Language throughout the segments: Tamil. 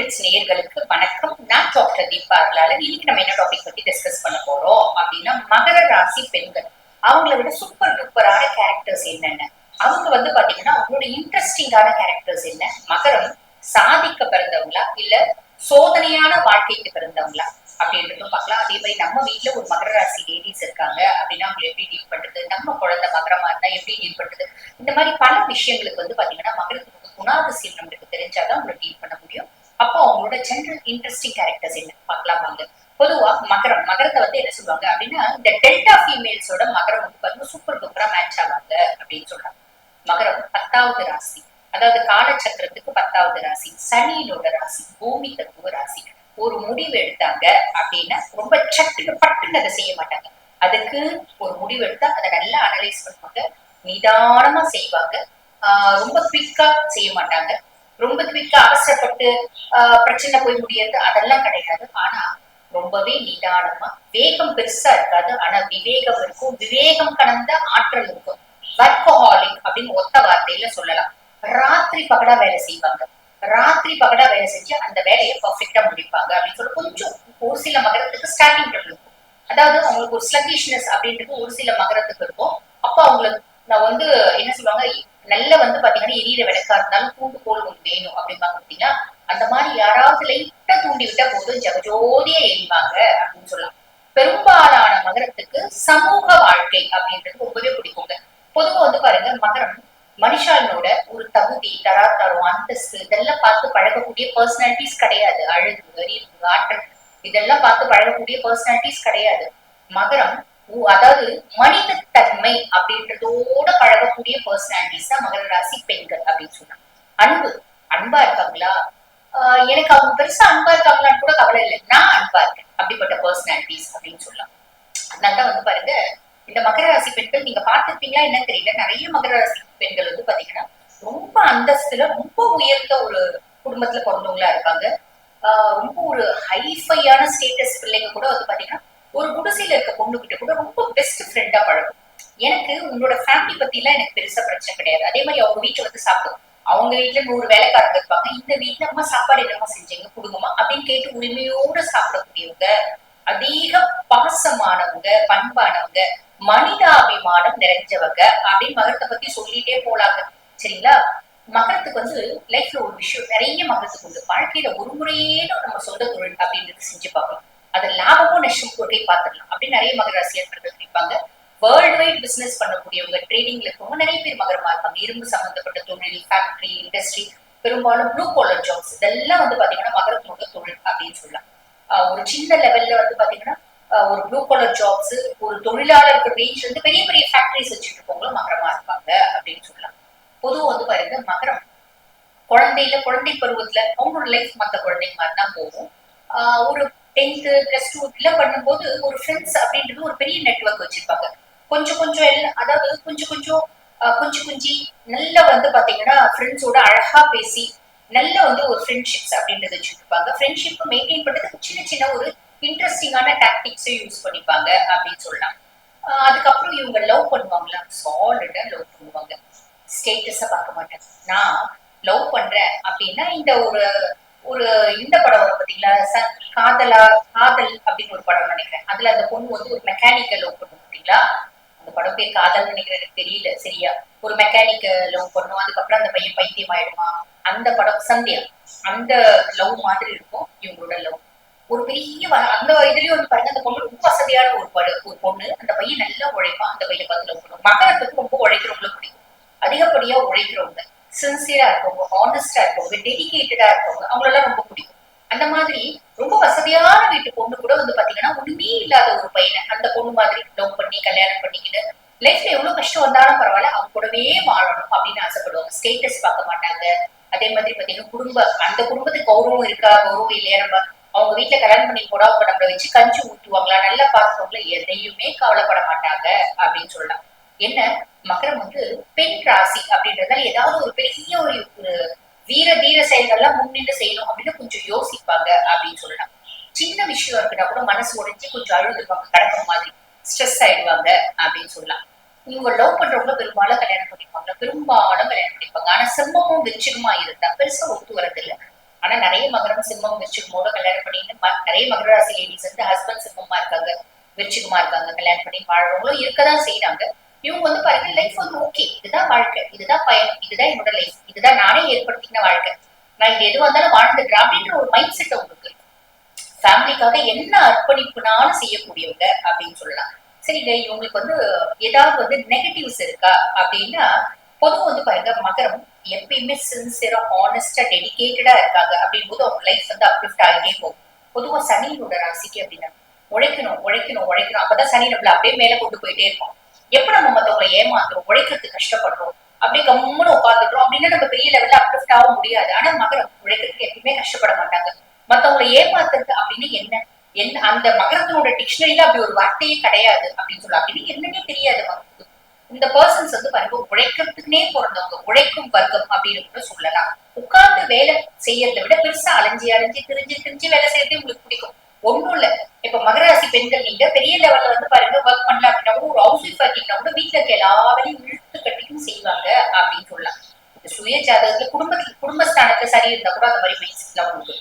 கிளிட்ஸ் நேயர்களுக்கு வணக்கம். நான் டாக்டர் தீபா அருளாளன் இன்னைக்கு நம்ம என்ன டாபிக் பத்தி டிஸ்கஸ் பண்ண போறோம் அப்படின்னா மகர ராசி பெண்கள். அவங்கள விட சூப்பர் டூப்பரான கேரக்டர்ஸ் என்னென்ன? அவங்க வந்து பாத்தீங்கன்னா அவங்களோட இன்ட்ரெஸ்டிங்கான கேரக்டர்ஸ் என்ன? மகரம் சாதிக்க பிறந்தவங்களா? இல்ல சோதனையான வாழ்க்கைக்கு பிறந்தவங்களா? அப்படின்றதும் பார்க்கலாம். அதே மாதிரி நம்ம வீட்டுல ஒரு மகர ராசி லேடிஸ் இருக்காங்க அப்படின்னா அவங்க எப்படி டீல் பண்றது? நம்ம குழந்தை மகரமா இருந்தா எப்படி டீல் பண்றது? இந்த மாதிரி பல விஷயங்களுக்கு வந்து பாத்தீங்கன்னா மகளுக்கு குணாதிசயம் நம்மளுக்கு தெரிஞ்சாதான் அவங்களை டீல் பண்ண முடியும். அப்போ அவங்களோட ஜென்ரல் இன்ட்ரெஸ்டிங் கேரக்டர்ஸ் என்ன? பார்க்கலாம் வாங்க. பொதுவா மகரம் மகரத்தை வந்து என்ன சொல்லுவாங்க அப்படின்னா இந்த டெல்டா ஃபீமேல்ஸோட மகரம் வந்து பாத்தீங்கன்னா சூப்பர் டூப்பரா மேட்ச் ஆவாங்க அப்படின்னு சொல்றாங்க. மகரம் பத்தாவது ராசி. அதாவது காலச்சக்கரத்துக்கு பத்தாவது ராசி. சனியினோட ராசி பூமி தத்துவ ராசி. ஒரு முடிவு எடுத்தாங்க அப்படின்னா ரொம்ப சட்டுன்னு பட்டுன்னு அதை செய்ய மாட்டாங்க. அதுக்கு ஒரு முடிவு எடுத்தா அதை நல்லா அனலைஸ் பண்ணுவாங்க. நிதானமா செய்வாங்க. ஆஹ் ரொம்ப குவிக்கா செய்ய மாட்டாங்க. ரொம்ப குவிக்கா அவசரப்பட்டு பிரச்சனை போய் முடியாது அதெல்லாம் கிடையாது. ஆனா ரொம்பவே நிதானமா வேகம் பெருசா இருக்காது. ஆனா விவேகம் இருக்கும். விவேகம் கடந்த ஆற்றல் இருக்கும். வர்க்கஹாலிக் அப்படின்னு ஒத்த வார்த்தையில சொல்லலாம். ராத்திரி பகடா வேலை செய்வாங்க. ராத்திரி பகடா வேலை செஞ்சு அந்த வேலையை பர்ஃபெக்டா முடிப்பாங்க அப்படின்னு சொல்லி கொஞ்சம் ஒரு சில மகரத்துக்கு ஸ்டார்டிங் ட்ரபிள் இருக்கும். அதாவது அவங்களுக்கு ஒரு ஸ்லகிஷ்னஸ் அப்படின்றது ஒரு சில மகரத்துக்கு இருக்கும். அப்போ அவங்களுக்கு நான் வந்து என்ன சொல்லுவாங்க நல்ல வந்து பாத்தீங்கன்னா எரியிற விளக்கா இருந்தாலும் தூண்டுகோல் ஒன்று வேணும் அப்படிம்பாங்க பாத்தீங்கன்னா அந்த மாதிரி யாராவது லைட்டா தூண்டி விட்டா போதும் ஜகஜோதியா எரிவாங்க அப்படின்னு சொல்லலாம். பெரும்பாலான மகரத்துக்கு சமூக வாழ்க்கை அப்படின்றது ரொம்பவே பிடிக்குங்க. பொதுவா வந்து பாருங்க மகரம் மனுஷாலனோட ஒரு தகுதி தராத்தரம் அந்தஸ்து இதெல்லாம் பார்த்து பழகக்கூடிய பர்சனாலிட்டிஸ் கிடையாது. அழகு அறிவு ஆற்றல் இதெல்லாம் பார்த்து பழகக்கூடிய பர்சனாலிட்டிஸ் கிடையாது. மகரம் அதாவது அதாவது தன்மை அப்படின்றதோட பழகக்கூடிய பர்சனாலிட்டிஸ் தான் மகர ராசி பெண்கள் அப்படின்னு சொன்னாங்க. அன்பு அன்பா இருக்காங்களா? ஆஹ் எனக்கு அவங்க பெருசா அன்பா இருக்காங்களான்னு கூட கவலை இல்லை. நான் அன்பா இருக்கேன் அப்படிப்பட்ட பர்சனாலிட்டிஸ் அப்படின்னு சொல்லலாம் அதனால வந்து பாருங்க இந்த மகர ராசி பெண்கள் நீங்க பார்த்திருப்பீங்களா என்னன்னு தெரியல. நிறைய மகர ராசி பெண்கள் வந்து பாத்தீங்கன்னா ரொம்ப அந்தஸ்துல ரொம்ப உயர்ந்த ஒரு குடும்பத்துல பிறந்தவங்களா இருப்பாங்க ஆஹ் ரொம்ப ஒரு ஹைஃபையான ஸ்டேட்டஸ் பிள்ளைங்க கூட வந்து பாத்தீங்கன்னா ஒரு குடிசையில இருக்க பொண்ணு கிட்ட கூட ரொம்ப பெஸ்ட் ஃப்ரெண்டா பழகும். எனக்கு உங்களோட ஃபேமிலி பத்தி எல்லாம் எனக்கு பெருசா பிரச்சனை கிடையாது. அதே மாதிரி அவங்க வீட்டுல வந்து சாப்பிடும். அவங்க வீட்டுல நூறு வேலைக்காரங்க இருப்பாங்க. இந்த வீட்டுல அம்மா சாப்பாடு என்னமா செஞ்சீங்க? குடுங்கம்மா. அப்படின்னு கேட்டு உரிமையோட சாப்பிடக்கூடியவங்க அதிக பாசமானவங்க பண்பானவங்க மனிதாபிமானம் நிறைஞ்சவங்க அப்படின்னு மகரத்தை பத்தி சொல்லிட்டே போலாங்க. சரிங்களா? மகரத்துக்கு வந்து லைஃப்ல ஒரு விஷயம் நிறைய மகரத்துக்கு உண்டு. வாழ்க்கையில ஒரு முறையேனும் நம்ம சொந்த தொழில் அப்படின்றது செஞ்சு பார்க்கலாம். அது லாபமும் நஷ்டம் கொள்கை பார்த்துடலாம். அப்படின்னு நிறைய மகர ராசியர்கள் நினைப்பாங்க. வேர்ல்டு வைட் பிசினஸ் பண்ணக்கூடியவங்க ட்ரேடிங்ல இருக்கவங்க நிறைய பேர் மகரமா இருப்பாங்க. இரும்பு சம்பந்தப்பட்ட தொழில் ஃபேக்டரி இண்டஸ்ட்ரி பெரும்பாலும் ப்ளூ காலர் ஜாப்ஸ் இதெல்லாம் வந்து பாத்தீங்கன்னா மகரத்தோட தொழில் அப்படின்னு சொல்லலாம். ஆஹ் ஒரு சின்ன லெவல்ல வந்து பாத்தீங்கன்னா ஒரு ப்ளூ காலர் ஜாப்ஸ் ஒரு தொழிலாளருக்கு ரேஞ்ச் வந்து பெரிய பெரிய ஃபேக்டரிஸ் வச்சுட்டு இருக்கவங்களும் மகரமா இருப்பாங்க அப்படின்னு சொல்லலாம். பொதுவா வந்து பாருங்க மகரம் குழந்தையில குழந்தை பருவத்துல அவங்களோட லைஃப் மத்த குழந்தைங்க மாதிரி தான் போகும். ஆஹ் ஒரு டென்த்து பிளஸ் டூ இதெல்லாம் பண்ணும்போது ஒரு ஃப்ரெண்ட்ஸ் அப்படின்றது ஒரு பெரிய நெட்வொர்க் வச்சிருப்பாங்க. கொஞ்சம் கொஞ்சம் எல்லாம் அதாவது கொஞ்சம் கொஞ்சம் குஞ்சு கொஞ்சம் கொஞ்சி வந்து பாத்தீங்கன்னா ஃப்ரெண்ட்ஸோட அழகா பேசி நல்ல வந்து ஒரு ஃப்ரெண்ட்ஷிப்ஸ் அப்படின்றது வச்சுருப்பாங்க. ஃப்ரெண்ட்ஷிப் மெயின்டைன் பண்றதுக்கு சின்ன சின்ன ஒரு இன்ட்ரெஸ்டிங்கான டாக்டிக்ஸை யூஸ் பண்ணிப்பாங்க அப்படின்னு சொல்லலாம். அதுக்கப்புறம் இவங்க லவ் பண்ணுவாங்களா சாலிடா லவ் பண்ணுவாங்க. ஸ்டேட்டஸை பார்க்க மாட்டேன். நான் லவ் பண்றேன் அப்படின்னா இந்த ஒரு ஒரு இந்த படம் வரும் பாத்தீங்களா? காதலா காதல் அப்படின்னு ஒரு படம் நினைக்கிறேன். அதுல அந்த பொண்ணு வந்து ஒரு மெக்கானிக்கல் லவ் பண்ணும் பாத்தீங்களா? அந்த படம் பேர் காதல் நினைக்கிறேன் எனக்கு தெரியல சரியா. ஒரு மெக்கானிக்கல் லவ் பண்ணும் அதுக்கப்புறம் அந்த பையன் பைத்தியம் ஆயிடுமா? அந்த படம் சந்தியா. அந்த லவ் மாதிரி இருக்கும் இவங்களோட லவ் ஒரு பெரிய அந்த இதுலயும் வந்து பாருங்க அந்த பொண்ணு ரொம்ப வசதியான ஒரு படு ஒரு பொண்ணு. அந்த பையன் நல்லா உழைப்பான் அந்த பையன் பார்த்து லவ் பண்ணும் மகரத்துக்கு ரொம்ப உழைக்கிறவங்களுக்கு பிடிக்கும். அதிகப்படியா உழைக்கிறவங்க. சின்சியரா இருக்கவங்க ஹானஸ்டா இருக்கவங்க டெடிகேட்டடா இருக்கவங்க அவங்களெல்லாம் ரொம்ப பிடிக்கும். அந்த மாதிரி ரொம்ப வசதியான வீட்டு பொண்ணு கூட வந்து பாத்தீங்கன்னா ஒண்ணுமே இல்லாத ஒரு பையனை அந்த பொண்ணு மாதிரி லவ் பண்ணி கல்யாணம் பண்ணிக்கிட்டு லைஃப்ல எவ்வளவு கஷ்டம் வந்தாலும் பரவாயில்ல அவங்க கூடவே வாழணும் அப்படின்னு ஆசைப்படுவாங்க. ஸ்டேட்டஸ் பார்க்க மாட்டாங்க. அதே மாதிரி பாத்தீங்கன்னா குடும்ப அந்த குடும்பத்துக்கு கௌரவம் இருக்கா கௌரவம் இல்லையா? நம்ம அவங்க வீட்டுல கல்யாணம் பண்ணி போனா அவங்க நம்மள வச்சு கஞ்சி ஊத்துவாங்களா? நல்லா பார்த்துக்கவங்களா எதையுமே கவலைப்பட மாட்டாங்க அப்படின்னு சொல்லலாம். என்ன? மகரம் வந்து பெண் ராசி அப்படின்றதால ஏதாவது ஒரு பெரிய ஒரு ஒரு வீர தீர செயல்கள்லாம் முன்னின்று செய்யணும் அப்படின்னு கொஞ்சம் யோசிப்பாங்க அப்படின்னு சொல்லலாம். சின்ன விஷயம் இருக்குன்னா கூட மனசு உடைஞ்சு கொஞ்சம் அழுதுருவாங்க கடக்கிற மாதிரி. ஸ்ட்ரெஸ் ஆயிடுவாங்க அப்படின்னு சொல்லலாம். இவங்க லவ் பண்றவங்க பெரும்பாலும் கல்யாணம் பண்ணிப்பாங்க பெரும்பாலும் கல்யாணம் பண்ணிப்பாங்க. ஆனா சிம்மமும் விருச்சிகமா இருந்தா பெருசா ஒத்து வரதில்ல ஆனா நிறைய மகரம் சிம்மம் விருச்சிகமோட கல்யாணம் பண்ணிட்டு நிறைய மகர ராசி லேடிஸ் வந்து ஹஸ்பண்ட் சிம்மமா இருக்காங்க விருச்சிகமா இருக்காங்க கல்யாணம் பண்ணி வாழ்றவங்களும் இருக்கதான் செய்யறாங்க இவங்க வந்து பாருங்க லைஃப் வந்து ஓகே இதுதான் வாழ்க்கை. இதுதான் பயணம். இதுதான் என்னோட லைஃப் இதுதான் நானே ஏற்படுத்தின வாழ்க்கை. நான் இது எது வந்தாலும் வாழ்ந்துக்கிறேன் அப்படின்ற ஒரு மைண்ட் செட் உங்களுக்கு ஃபேமிலிக்காக என்ன அர்ப்பணிப்புனாலும் செய்யக்கூடியவங்க அப்படின்னு சொல்லலாம். சரிங்க இவங்களுக்கு வந்து ஏதாவது வந்து நெகட்டிவ்ஸ் இருக்கா அப்படின்னா பொதுவா வந்து பாருங்க மகரம் எப்பயுமே சின்சியரா ஹானஸ்டா டெடிகேட்டடா இருக்காங்க. அப்படிங்கும்போது அவங்க லைஃப் வந்து அப்லிஃப்ட் ஆகிட்டே போகும். பொதுவா சனியோட ராசிக்கு அப்படின்னா உழைக்கணும் உழைக்கணும் உழைக்கணும். அப்பதான் சனி நம்மள அப்படியே மேல கொண்டு போயிட்டே இருப்போம் எப்ப நம்ம மத்தவங்களை ஏமாத்துறோம் உழைக்கிறதுக்கு கஷ்டப்படுறோம் அப்படி கம்முன்னு உட்காந்துக்கிறோம் அப்படின்னா நம்ம பெரிய லெவல்ல அப்லிஃப்ட் ஆக முடியாது. ஆனா மகரம் உழைக்கிறதுக்கு எப்பயுமே கஷ்டப்பட மாட்டாங்க. மத்தவங்களை ஏமாத்துறது அப்படின்னு என்ன? என்ன அந்த மகரத்தினோட டிக்ஷனரியில அப்படி ஒரு வார்த்தையே கிடையாது அப்படின்னு சொல்லலாம். அப்படின்னு என்னன்னே தெரியாது மகரத்துக்கு. இந்த பர்சன்ஸ் வந்து பாருங்க உழைக்கிறதுக்குனே பிறந்தவங்க. உழைக்கும் வர்க்கம் அப்படின்னு கூட சொல்லலாம். உட்கார்ந்து வேலை செய்யறதை விட பெருசா அலைஞ்சி அலைஞ்சி திரிஞ்சு திரிஞ்சு வேலை செய்யறது உங்களுக்கு பிடிக்கும். ஒண்ணும் இல்ல. இப்ப மகராசி பெண்கள் நீங்க பெரிய லெவல்ல வந்து பாருங்க ஒர்க் பண்ணல அப்படின்னா கூட ஒரு ஹவுஸ் ஒய்ஃப் இருக்கீங்கன்னா கூட வீட்டுல இருக்க எல்லா வேலையும் இழுத்து கட்டியும் செய்வாங்க அப்படின்னு சொல்லலாம். இந்த சுய ஜாதகத்துல குடும்பத்துல குடும்பஸ்தானத்துல சரி இருந்தா கூட அந்த மாதிரி மைண்ட் செட்லாம் உங்களுக்கு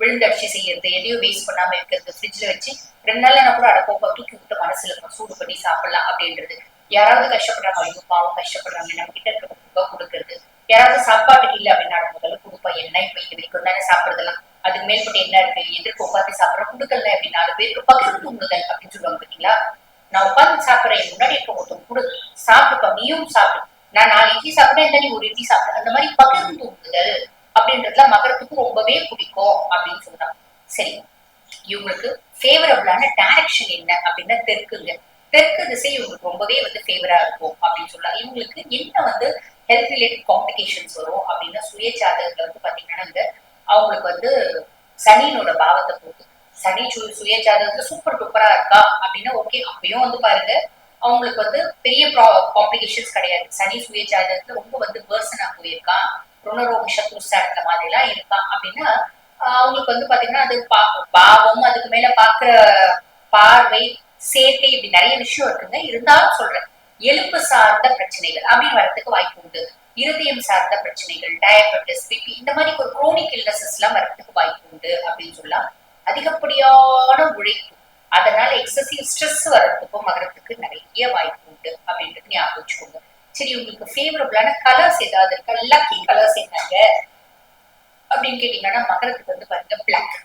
விழுந்தடிச்சு செய்யறது எதையும் வேஸ்ட் பண்ணாம இருக்கிறது ஃப்ரிட்ஜ்ல வச்சு ரெண்டு நாள்ல நான் கூட அடப்போப்பா தூக்கி விட்டு மனசுல இருக்கும் சூடு பண்ணி சாப்பிடலாம் அப்படின்றது. யாராவது கஷ்டப்படுறாங்க ஐயோ பாவம் கஷ்டப்படுறாங்க நம்ம கிட்ட இருக்க கொடுக்கறது. யாராவது சாப்பாட்டுக்கு இல்லை அப்படின்னா முதல்ல கொடுப்பா என்ன இப்ப இது வரைக்கும் தானே சாப்பிடுறதெல்லாம். அதுக்கு மேற்பட்டு என்ன இருக்கு? எதிர்க்கு உட்காந்து சாப்பிடுற குடுக்கல்ல அப்படி நாலு பேருக்கு பகிர்ந்து உண்ணுதல் அப்படின்னு சொல்லுவாங்க பாத்தீங்களா? நான் உட்காந்து சாப்பிடுறேன் முன்னாடி இருக்க ஒருத்தன் கூட சாப்பிட்டுப்பா நீயும் சாப்பிடு. நான் நாலு இட்லி சாப்பிட்டேன் இந்த நீ ஒரு இட்லி சாப்பிடு அந்த மாதிரி பகிர்ந்து உண்ணுதல் அப்படின்றதுல மகரத்துக்கு ரொம்பவே பிடிக்கும் அப்படின்னு சொல்றாங்க. சரி இவங்களுக்கு ஃபேவரபிளான டைரக்ஷன் என்ன அப்படின்னா தெற்குங்க. தெற்கு திசை இவங்களுக்கு ரொம்பவே வந்து ஃபேவரா இருக்கும் அப்படின்னு சொல்லலாம். இவங்களுக்கு என்ன வந்து ஹெல்த் ரிலேட்டட் காம்ப்ளிகேஷன்ஸ் வரும் அப்படின்னா சுய ஜாதகத்துல வந்து பாத்தீங்கன்னா இந்த அவங்களுக்கு வந்து சனியினோட பாவத்தை போட்டு சனி சு- சுயஜாதகத்துல சூப்பர் டூப்பரா இருக்கா அப்படின்னா ஓகே அப்பயும் வந்து பாருங்க. அவங்களுக்கு வந்து பெரிய காம்ப்ளிகேஷன்ஸ் கிடையாது. சனி சுயஜாதகத்துல ரொம்ப வந்து பேர்சனா போயிருக்கான். ருணரோக சத்ருஸ்தானத்துல மாதிரி எல்லாம் இருக்கான் அப்படின்னா அவங்களுக்கு வந்து பாத்தீங்கன்னா அது பா- பாவம் அதுக்கு மேல பாக்குற பார்வை சேர்க்கை இப்படி நிறைய விஷயம் இருக்குங்க. இருந்தாலும் சொல்றேன் எலும்பு சார்ந்த பிரச்சனைகள் அப்படின்னு வரதுக்கு வாய்ப்பு உண்டு. இருதயம் சார்ந்த பிரச்சனைகள் டயபெட்டிஸ் பிபி இந்த மாதிரி ஒரு குரோனிக் இல்னஸஸ் எல்லாம் வரதுக்கு வாய்ப்பு உண்டு அப்படின்னு சொல்லலாம். அதிகப்படியான உழைப்பு. அதனால எக்ஸசிவ் ஸ்ட்ரெஸ் வர்றதுக்கும் மகரத்துக்கு நிறைய வாய்ப்பு உண்டு அப்படின்றது ஞாபகம் வச்சுக்கோங்க. சரி உங்களுக்கு ஃபேவரபிளான கலர்ஸ் ஏதாவது இருக்கா? லக்கி கலர்ஸ் என்னங்க? அப்படின்னு கேட்டீங்கன்னா மகரத்துக்கு வந்து பாருங்க பிளாக்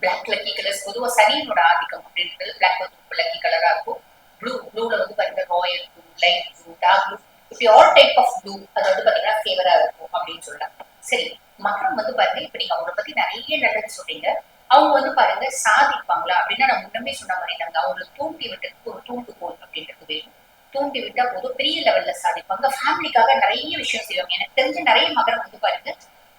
பிளாக் லக்கி கலர்ஸ் பொதுவா சனியனோட ஆதிக்கம் அப்படின்றது பிளாக் வந்து ரொம்ப லக்கி கலரா இருக்கும். ப்ளூ ப்ளூல வந்து பாருங்க royal blue light blue dark blue இப்படி ஆல் டைப் ஆஃப் ப்ளூ அது வந்து பாத்தீங்கன்னா ஃபேவரா இருக்கும் அப்படின்னு சொல்றாங்க. சரி மகரம் வந்து பாருங்க இப்ப நீங்க அவங்கள பத்தி நிறைய நல்லது சொல்றீங்க. அவங்க வந்து பாருங்க சாதிப்பாங்களா அப்படின்னா நான் முன்னமே சொன்ன மாதிரி நாங்க அவங்களை தூண்டி விட்டதுக்கு ஒரு தூண்டுகோல் அப்படின்றது வேணும். தூண்டி விட்டா போதும் பெரிய லெவல்ல சாதிப்பாங்க. ஃபேமிலிக்காக நிறைய விஷயம் செய்வாங்க. எனக்கு தெரிஞ்ச நிறைய மகரம் வந்து பாருங்க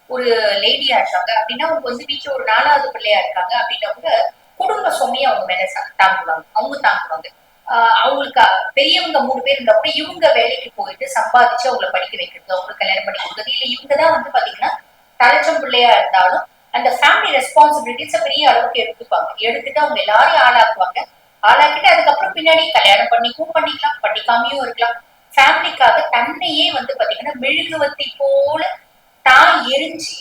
ஒரு லேடியா இருக்காங்க. அப்படின்னா அவங்க வந்து வீட்டுல ஒரு நாலாவது பிள்ளையா இருக்காங்க. அப்படின்னா கூட குடும்ப சுமையை அவங்க மேல தாங்குவாங்க. அவங்க தாங்குவாங்க. அவங்களுக்கு பெரியவங்க மூணு பேர் இருந்தா கூட இவங்க வேலைக்கு போயிட்டு சம்பாதிச்சு அவங்கள படிக்க வைக்கிறது அவங்களுக்கு கல்யாணம் பண்ணி கொடுக்குறது. இல்ல இவங்க தான் வந்து பாத்தீங்கன்னா தலைச்சம் பிள்ளையா இருந்தாலும் அந்த ஃபேமிலி ரெஸ்பான்சிபிலிட்டிஸ பெரிய அளவுக்கு எடுத்துப்பாங்க. எடுத்துட்டு அவங்க எல்லாரையும் ஆளாக்குவாங்க. ஆளாக்கிட்டு அதுக்கப்புறம் பின்னாடி கல்யாணம் பண்ணிக்கும் பண்ணிக்கலாம் பண்ணிக்காமையும் இருக்கலாம். ஃபேமிலிக்காக தன்னையே வந்து பாத்தீங்கன்னா மெழுகுவத்தை போல தான் எரிஞ்சு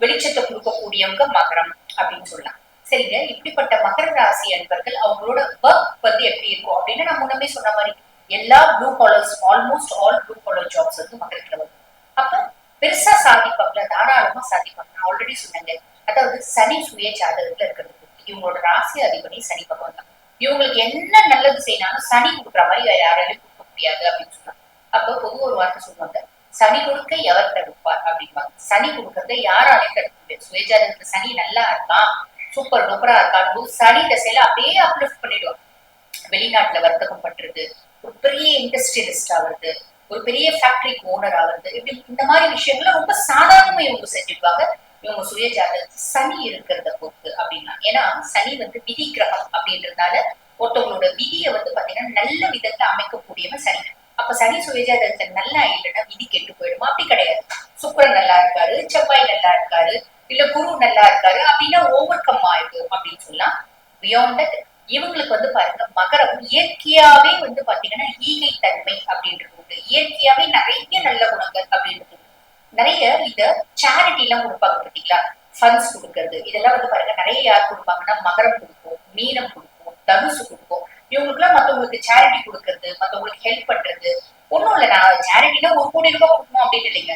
வெளிச்சத்தை கொடுக்கக்கூடியவங்க மகரம் அப்படின்னு சொல்லலாம். சரிங்க இப்படிப்பட்ட மகர ராசி அன்பர்கள் அவங்களோட ஒர்க் வந்து எப்படி இருக்கும் அப்படின்னு நான் முன்னமே சொன்ன மாதிரி எல்லா blue collars almost all blue collar jobs வந்து மகரத்துல வரும். அப்ப பெருசா சாதிப்பாங்க தாராளமா சாதிப்பாங்க. நான் ஆல்ரெடி சொன்னேங்க அதாவது சனி சுய ஜாதகத்துல இருக்கிறது. இவங்களோட ராசி அதிபதி சனி பகவான் தான். இவங்களுக்கு என்ன நல்லது செய்யணும் சனி கொடுக்குற மாதிரி யாராலையும் கொடுக்க முடியாது அப்படின்னு சொன்னாங்க. அப்ப பொதுவா ஒரு வார்த்தை சொல்லுவாங்க சனி கொடுக்க எவர் தடுப்பார் அப்படிம்பாங்க. சனி கொடுக்கறத யாராலையும் தடுக்க முடியாது. சுயஜாதகத்துல சனி நல்லா இருக்கான். சூப்பர் டூப்பரா இருக்கான். போது சனி தசையில அப்படியே அப்லிஃப்ட் பண்ணிடுவாங்க வெளிநாட்டுல வர்த்தகம் பண்றது ஒரு பெரிய இண்டஸ்ட்ரியலிஸ்ட் ஆகுறது ஒரு பெரிய ஃபேக்டரிக்கு ஓனர் ஆகுறது இப்படி இந்த மாதிரி விஷயங்களை ரொம்ப சாதாரணமா இவங்க செஞ்சிருப்பாங்க. இவங்க சுய ஜாதகத்துல சனி இருக்கிறத பொறுத்து அப்படின்னா ஏன்னா சனி வந்து விதி கிரகம் அப்படின்றதுனால ஒருத்தவங்களோட விதியை வந்து பாத்தீங்கன்னா நல்ல விதத்துல அமைக்கக்கூடியவன் சனி அப்ப சனி சுயஜாதகத்துல நல்லா இல்லைன்னா விதி கெட்டு போயிடுமா? அப்படி கிடையாது. சுக்கரன் நல்லா இருக்காரு செவ்வாய் நல்லா இருக்காரு இல்ல குரு நல்லா இருக்காரு அப்படின்னா ஓவர் கம் ஆயிடும் அப்படின்னு சொல்லலாம். பியாண்ட் தட் இவங்களுக்கு வந்து பாருங்க மகரம் இயற்கையாவே வந்து பாத்தீங்கன்னா ஈகை தன்மை அப்படின்றது உண்டு. இயற்கையாவே நிறைய நல்ல குணங்கள் அப்படின்றது நிறைய இத சேரிட்டி எல்லாம் கொடுப்பாங்க பாத்தீங்களா? ஃபண்ட்ஸ் கொடுக்கறது. இதெல்லாம் வந்து பாருங்க நிறைய யார் கொடுப்பாங்கன்னா மகரம் கொடுக்கும் மீனம் கொடுக்கும் தனுசு கொடுக்கும் இவங்களுக்குலாம் மத்தவங்களுக்கு சேரிட்டி கொடுக்கறது மத்தவங்களுக்கு ஹெல்ப் பண்றது. ஒண்ணும் இல்ல நான் சேரிட்டினா ஒரு கோடி ரூபாய் கொடுக்கணும் அப்படின்னு இல்லைங்க.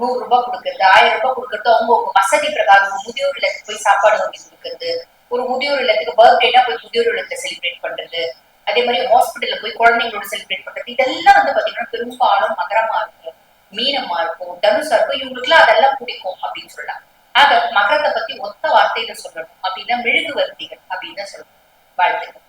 நூறு ரூபாய் கொடுக்கறது ஆயிரம் ரூபாய் கொடுக்கறது அவங்க உங்க வசதி பிரகாரம் முதியோர் இல்லத்துக்கு போய் சாப்பாடு வாங்கி கொடுக்கறது. ஒரு முதியோர் இல்லத்துக்கு பர்த்டேனா போய் முதியோர் இல்லத்தை செலிப்ரேட் பண்றது. அதே மாதிரி ஹாஸ்பிட்டல்ல போய் குழந்தைங்களோட செலிப்ரேட் பண்றது. இதெல்லாம் வந்து பாத்தீங்கன்னா பெரும்பாலும் மகரமா இருக்கும் மீனமா இருக்கும் தனுசா இருக்கும். இவங்களுக்குலாம் அதெல்லாம் பிடிக்கும் அப்படின்னு சொல்லலாம். ஆக மகரத்தை பத்தி ஒத்த வார்த்தையில சொல்லணும். அப்படின்னா மெழுகுவர்த்திகள் அப்படின்னு தான் சொல்லணும் வாழ்த்துக்கள்.